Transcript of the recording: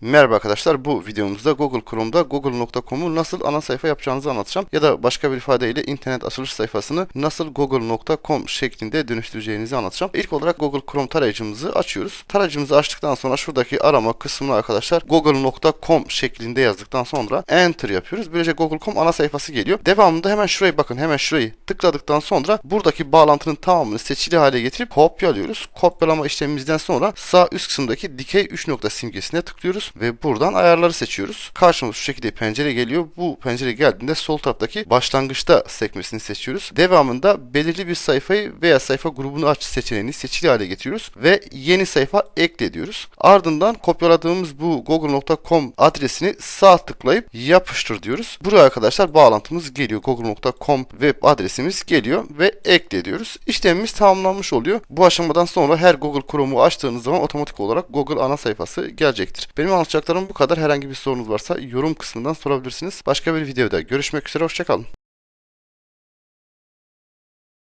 Merhaba arkadaşlar bu videomuzda Google Chrome'da google.com'u nasıl ana sayfa yapacağınızı anlatacağım. Ya da başka bir ifadeyle internet açılış sayfasını nasıl google.com şeklinde dönüştüreceğinizi anlatacağım. İlk olarak Google Chrome tarayıcımızı açıyoruz. Tarayıcımızı açtıktan sonra şuradaki arama kısmına arkadaşlar google.com şeklinde yazdıktan sonra enter yapıyoruz. Böylece Google.com ana sayfası geliyor. Devamında hemen şurayı bakın hemen şurayı tıkladıktan sonra buradaki bağlantının tamamını seçili hale getirip kopyalıyoruz. Kopyalama işlemimizden sonra sağ üst kısımdaki dikey 3 nokta simgesine tıklıyoruz ve buradan ayarları seçiyoruz. Karşımıza şu şekilde pencere geliyor. Bu pencere geldiğinde sol taraftaki başlangıçta sekmesini seçiyoruz. Devamında belirli bir sayfayı veya sayfa grubunu aç seçeneğini seçili hale getiriyoruz ve yeni sayfa ekle diyoruz. Ardından kopyaladığımız bu google.com adresini sağ tıklayıp yapıştır diyoruz. Buraya arkadaşlar bağlantımız geliyor. google.com web adresimiz geliyor ve ekle diyoruz. İşlemimiz tamamlanmış oluyor. Bu aşamadan sonra her Google Chrome'u açtığınız zaman otomatik olarak Google ana sayfası gelecektir. Benim anlatacaklarım bu kadar. Herhangi bir sorunuz varsa yorum kısmından sorabilirsiniz. Başka bir videoda görüşmek üzere. Hoşçakalın.